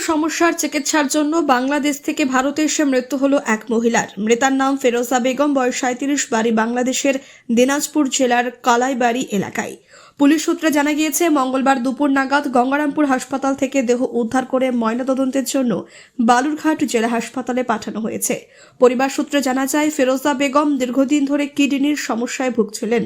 সমস্যার চিকিৎসার জন্য বাংলাদেশ থেকে ভারতে এসে মৃত্যু হল এক মহিলার। মৃতার নাম ফেরোজা বেগম, বয়স সাঁত্রিশ বাড়ি বাংলাদেশের দিনাজপুর জেলার কালাইবাড়ি এলাকায়। পুলিশ সূত্রে জানা গিয়েছে, মঙ্গলবার দুপুর নাগাদ গঙ্গারামপুর হাসপাতাল থেকে দেহ উদ্ধার করে ময়নাতদন্তের জন্য বালুরঘাট জেলা হাসপাতালে পাঠানো হয়েছে। পরিবার সূত্রে জানা যায়, ফেরোজা বেগম দীর্ঘদিন ধরে কিডনির সমস্যায় ভুগছিলেন।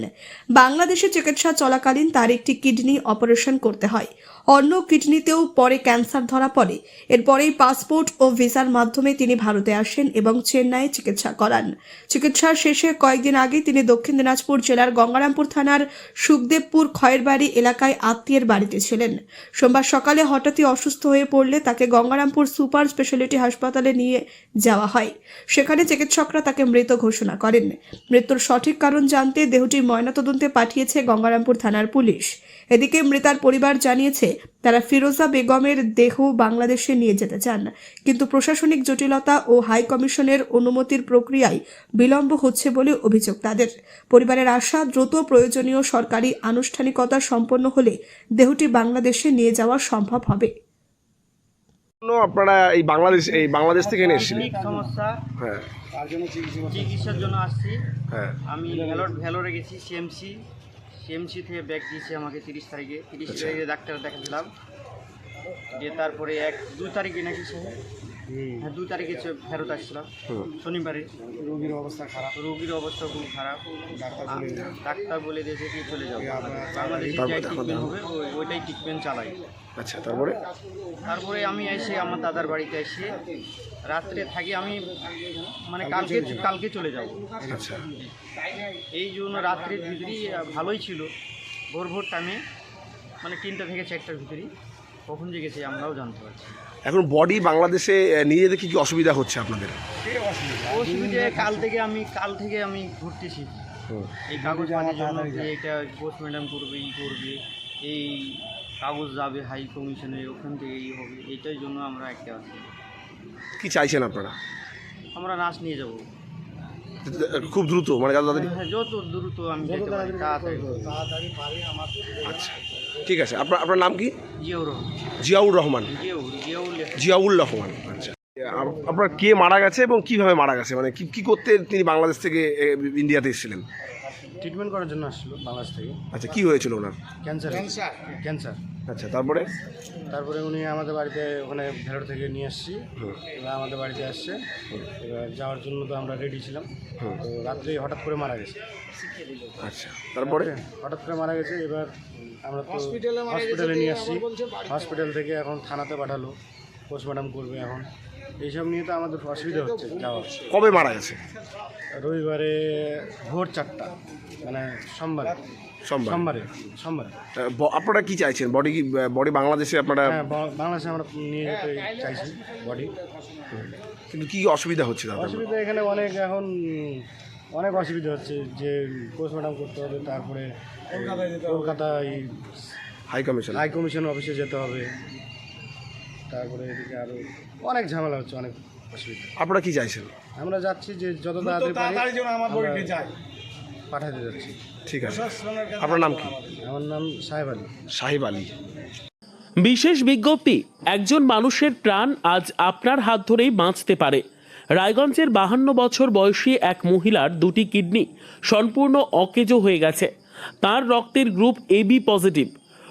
বাংলাদেশে চিকিৎসা চলাকালীন তার একটি কিডনি অপারেশন করতে হয়। অন্য কিডনিতেও পরে ক্যান্সার ধরা পড়ে। এরপরেই পাসপোর্ট ও ভিসার মাধ্যমে তিনি ভারতে আসেন এবং চেন্নাইয়ে চিকিৎসা করান। চিকিৎসার শেষে কয়েকদিন আগে তিনি দক্ষিণ দিনাজপুর জেলার গঙ্গারামপুর থানার সুখদেবপুর খয়েরবাড়ি এলাকায় আত্মীয়ের বাড়িতে ছিলেন। সোমবার সকালে হঠাৎই অসুস্থ হয়ে পড়লে তাকে গঙ্গারামপুর সুপার স্পেশালিটি হাসপাতালে নিয়ে যাওয়া হয়। সেখানে চিকিৎসকরা তাকে মৃত ঘোষণা করেন। মৃত্যুর সঠিক কারণ জানতে দেহটি ময়নাতদন্তে পাঠিয়েছে গঙ্গারামপুর থানার পুলিশ। এদিকে মৃতার পরিবার জানিয়েছে, তারা ফিরোজা বেগমের দেহ বাংলাদেশে নিয়ে যেতে চান। কিন্তু প্রশাসনিক জটিলতা ও হাই কমিশনের অনুমতির প্রক্রিয়ায় বিলম্ব হচ্ছে বলে অভিযোগ তাদের। পরিবারের আশা, দ্রুত প্রয়োজনীয় সরকারি আনুষ্ঠানিকতা সম্পন্ন হলে দেহটি বাংলাদেশে নিয়ে যাওয়া সম্ভব হবে। আপনারা এই বাংলাদেশ এই বাংলাদেশ থেকে এনে এসেছিলেন? সমস্যা। হ্যাঁ। চিকিৎসার জন্য আসছি। হ্যাঁ। আমি ভ্যালোর ভ্যালোরে গেছি সিএমসি সিএমসি থেকে ব্যাগ দিয়েছে আমাকে তিরিশ তারিখে। তিরিশ তারিখে ডাক্তার দেখাচ্ছিলাম দিয়ে তারপরে এক দু তারিখে নাকি সে হ্যাঁ দুই তারিখে ফেরত আসছিলাম। শনিবারে। রোগীর অবস্থা খারাপ। রোগীর অবস্থা খুব খারাপ। ডাক্তার বলে দিয়েছে কি চলে যাও। বাংলাদেশে তারপরে যাই ট্রিটমেন্ট হবে ওইটাই ট্রিটমেন্ট চালাই। আচ্ছা তারপরে? তারপরে আমি এসে আমার দাদার বাড়িতে এসে রাত্রে থাকি আমি মানে কালকে কালকে চলে যাব। আচ্ছা। এই জন্য রাত্রের ভিতরেই ভালোই ছিল। ভোর ভোর টাইমে মানে তিনটা থেকে চারটার ভিতরেই। কখন যে গেছে আমরাও জানতে পারছি এখন বডি বাংলাদেশে নিয়ে যেতে কি কি অসুবিধা হচ্ছে আপনাদের? অসুবিধে। কাল থেকে আমি কাল থেকে আমি ঘুরতেছি। এই কাগজ পানির জন্য যে এটা পোস্ট ম্যাডাম করবে ই করবে। এই কাগজ যাবে হাই কমিশনে ওখান থেকে এই হবে। এইটার জন্য আমরা একটা আছি কি চাইছেন আপনারা? আমরা নাচ নিয়ে যাব। খুব দ্রুত মানে যত হ্যাঁ যত দ্রুত আমি যেতে পারি তাড়াতাড়ি আচ্ছা। ঠিক আছে আপনার আপনার নাম কি? জিয়াউর রহমান। জিয়াউল রহমান। আচ্ছা। আপনার কে মারা গেছে এবং কীভাবে মারা গেছে? মানে কি কি করতে তিনি বাংলাদেশ থেকে ইন্ডিয়াতে এসেছিলেন? ট্রিটমেন্ট করার জন্য আসছিল বাংলাদেশ থেকে। আচ্ছা কি হয়েছিল ওনার? ক্যান্সার ক্যান্সার আচ্ছা তারপরে? তারপরে উনি আমাদের বাড়িতে ওখানে ভেলোর থেকে নিয়ে আসছি। এবার আমাদের বাড়িতে আসছে। এবার যাওয়ার জন্য তো আমরা রেডি ছিলাম। তো রাত্রে হঠাৎ করে মারা গেছে। আচ্ছা তারপরে? হঠাৎ করে মারা গেছে। এবার আমরা তো হসপিটালে নিয়ে আসছি। হসপিটাল থেকে এখন থানাতে পাঠালো। পোস্টমর্টম করবে এখন। এইসব নিয়ে তো আমাদের অসুবিধা হচ্ছে যাওয়ার কবে মারা গেছে? রবিবারে ভোর চারটা মানে সোমবার। সোমবার। সোমবারে সোমবারে। তা আপনারা কি চাইছেন? বডি কি বডি বাংলাদেশে আপনারা হ্যাঁ বাংলাদেশে আমরা নিয়ে যেতে চাইছি বডি কিন্তু কি অসুবিধা হচ্ছে অসুবিধা এখানে অনেক এখন অনেক অসুবিধা হচ্ছে যে পোস্টমর্টম করতে হবে তারপরে কলকাতায় হাই কমিশন হাই কমিশন অফিসে যেতে হবে। তারপরে এদিকে আরও অনেক ঝামেলা হচ্ছে অনেক অসুবিধা। আপনারা কি চাইছেন? আমরা যাচ্ছি যে যত তাড়াতাড়ি আমরা পাঠাতে যাচ্ছি। ঠিক আছে। আপনার নাম কি? আমার নাম সাহেব আলী। সাহিব আলী। বিশেষ বিজ্ঞপ্তি একজন মানুষের প্রাণ আজ আপনার হাত ধরেই বাঁচতে পারে। রায়গঞ্জের বাহান্ন বছর বয়সী এক মহিলার দুটি কিডনি সম্পূর্ণ অকেজো হয়ে গেছে। তার রক্তের গ্রুপ এবি পজিটিভ।